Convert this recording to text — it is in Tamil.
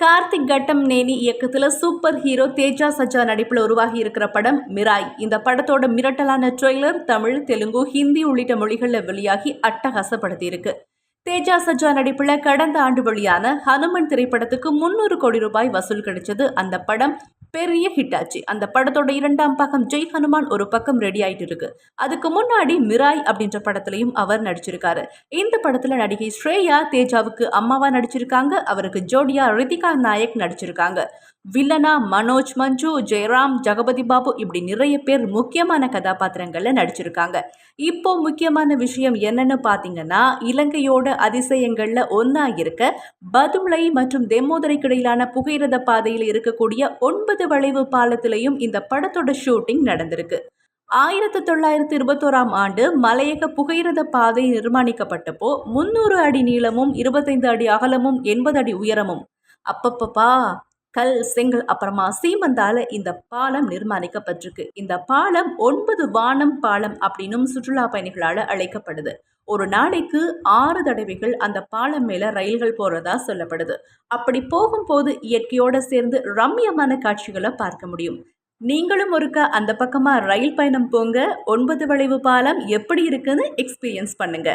கார்த்திக் கட்டம் நேனி இயக்கத்தில் சூப்பர் ஹீரோ தேஜா சஜா நடிப்பில் உருவாகி இருக்கிற படம் மிராய். இந்த படத்தோட மிரட்டலான ட்ரெய்லர் தமிழ் தெலுங்கு ஹிந்தி உள்ளிட்ட மொழிகளில் வெளியாகி அட்டகாசப்படுத்தி இருக்கு தேஜா சஜா நடிப்பில் கடந்த ஆண்டு வெளியான ஹனுமன் திரைப்படத்துக்கு முன்னூறு கோடி ரூபாய் வசூல் கிடைச்சது அந்த படம். பெரிய ஹிட் ஆச்சு அந்த படத்தோட இரண்டாம் பக்கம் ஜெய் ஹனுமான் ஒரு பக்கம் ரெடி ஆயிட்டு இருக்கு. அதுக்கு முன்னாடி மிராய் அப்படின்ற படத்துலையும் அவர் நடிச்சிருக்காரு. இந்த படத்துல நடிகை ஸ்ரேயா தேஜாவுக்கு அம்மாவா நடிச்சிருக்காங்க. அவருக்கு ஜோடியா ரிதிகா நாயக் நடிச்சிருக்காங்க. வில்லனா மனோஜ் மஞ்சு ஜெயராம் ஜெகபதி பாபு இப்படி நிறைய பேர் முக்கியமான கதாபாத்திரங்களில் நடிச்சிருக்காங்க. இப்போ முக்கியமான விஷயம் என்னன்னு பார்த்தீங்கன்னா இலங்கையோட அதிசயங்களில் ஒன்றா இருக்க பதுளை மற்றும் தெம்மோதரைக்கு இடையிலான புகையிரத பாதையில் இருக்கக்கூடிய ஒன்பது வளைவு பாலத்திலையும் இந்த படத்தோட ஷூட்டிங் நடந்திருக்கு. ஆயிரத்தி தொள்ளாயிரத்தி இருபத்தோராம் ஆண்டு மலையக புகையிரத பாதை நிர்மாணிக்கப்பட்டப்போ முன்னூறு அடி நீளமும் இருபத்தைந்து அடி அகலமும் எண்பது அடி உயரமும். அப்பப்பப்பா! கல் செங்கல் அப்புறமா சீமந்தால இந்த பாலம் நிர்மாணிக்கப்பட்டிருக்கு. இந்த பாலம் ஒன்பது வானம் பாலம் அப்படின்னும் சுற்றுலா பயணிகளால் அழைக்கப்படுது. ஒரு நாளைக்கு ஆறு தடவைகள் அந்த பாலம் மேல ரயில்கள் போறதா சொல்லப்படுது. அப்படி போகும்போது இயற்கையோட சேர்ந்து ரம்யமான காட்சிகளை பார்க்க முடியும். நீங்களும் ஒருக்க அந்த பக்கமா ரயில் பயணம் போங்க. ஒன்பது வளைவு பாலம் எப்படி இருக்குன்னு எக்ஸ்பீரியன்ஸ் பண்ணுங்க.